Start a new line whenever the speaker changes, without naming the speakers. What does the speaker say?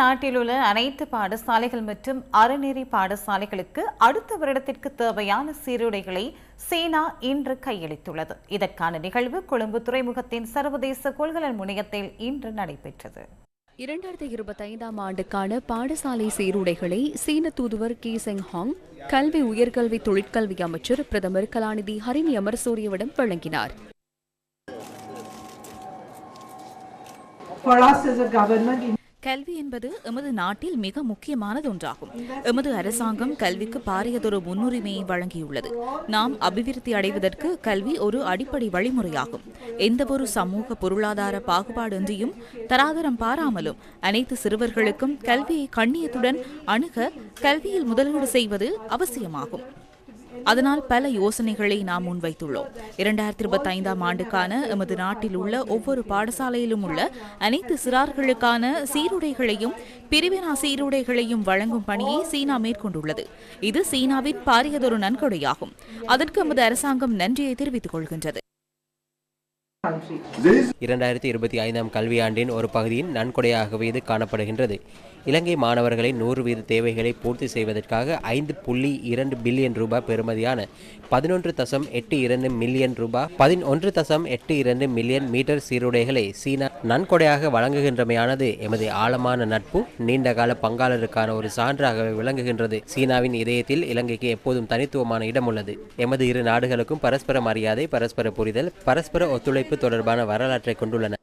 நாட்டில் உள்ள அனைத்து பாடசாலைகள் மற்றும் அறநெறி பாடசாலைகளுக்கு அடுத்த வருடத்திற்கு தேவையான சீருடைகளை சீனா இன்று கையளித்துள்ளது. இதற்கான நிகழ்வு கொழும்பு துறைமுகத்தின் சர்வதேச கொள்கலன் முனையத்தில் இன்று நடைபெற்றது.
இரண்டாயிரத்தி இருபத்தைந்தாம் ஆண்டுக்கான பாடசாலை சீருடைகளை சீன தூதுவர் கி செங் ஹாங் கல்வி உயர்கல்வி தொழிற்கல்வி அமைச்சர் பிரதமர் கலாநிதி ஹரிணி அமர்சூரியவிடம் வழங்கினார்.
For us as a government,
கல்வி என்பது எமது நாட்டில் மிக முக்கியமானது ஒன்றாகும். எமது அரசாங்கம் கல்விக்கு பாரியதொரு முன்னுரிமையை வழங்கியுள்ளது. நாம் அபிவிருத்தி அடைவதற்கு கல்வி ஒரு அடிப்படை வழிமுறையாகும். எந்தவொரு சமூக பொருளாதார பாகுபாடின்றியும் தராதரம் பாராமலும் அனைத்து சிறுவர்களுக்கும் கல்வியை கண்ணியத்துடன் அணுக கல்வியில் முதலீடு செய்வது அவசியமாகும். அதனால் பல யோசனைகளை நாம் முன்வைத்துள்ளோம். இரண்டாயிரத்தி இருபத்தி ஐந்தாம் ஆண்டுக்கான எமது நாட்டில் உள்ள ஒவ்வொரு பாடசாலையிலும் உள்ள அனைத்து சிறார்களுக்கான சீருடைகளையும் பிரிவினா சீருடைகளையும் வழங்கும் பணியை சீனா மேற்கொண்டுள்ளது. இது சீனாவின் பாரியதொரு நன்கொடையாகும். அதற்கு எமது அரசாங்கம் நன்றியை தெரிவித்துக் கொள்கின்றது.
இரண்டாயிரத்தி இருபத்தி ஐந்தாம் கல்வியாண்டின் ஒரு பகுதியின் நன்கொடையாகவே இது காணப்படுகின்றது. இலங்கை மாணவர்களின் நூறு வீத தேவைகளை பூர்த்தி செய்வதற்காக ஐந்து புள்ளி இரண்டு பில்லியன் ரூபாய் பெறுமதியான பதினொன்று தசம் எட்டு இரண்டு மில்லியன் ரூபாய் பதினொன்று தசம் எட்டு இரண்டு மில்லியன் மீட்டர் சீருடைகளை சீனா நன்கொடையாக வழங்குகின்றமையானது. எமது ஆழமான நட்பு நீண்டகால பங்காளருக்கான ஒரு சான்றாகவே விளங்குகின்றது. சீனாவின் இதயத்தில் இலங்கைக்கு எப்போதும் தனித்துவமான இடம் உள்ளது. எமது இரு நாடுகளுக்கும் பரஸ்பர மரியாதை பரஸ்பர புரிதல் பரஸ்பர ஒத்துழைப்பு மீட்பு தொடர்பான வரலாற்றை கொண்டுள்ளன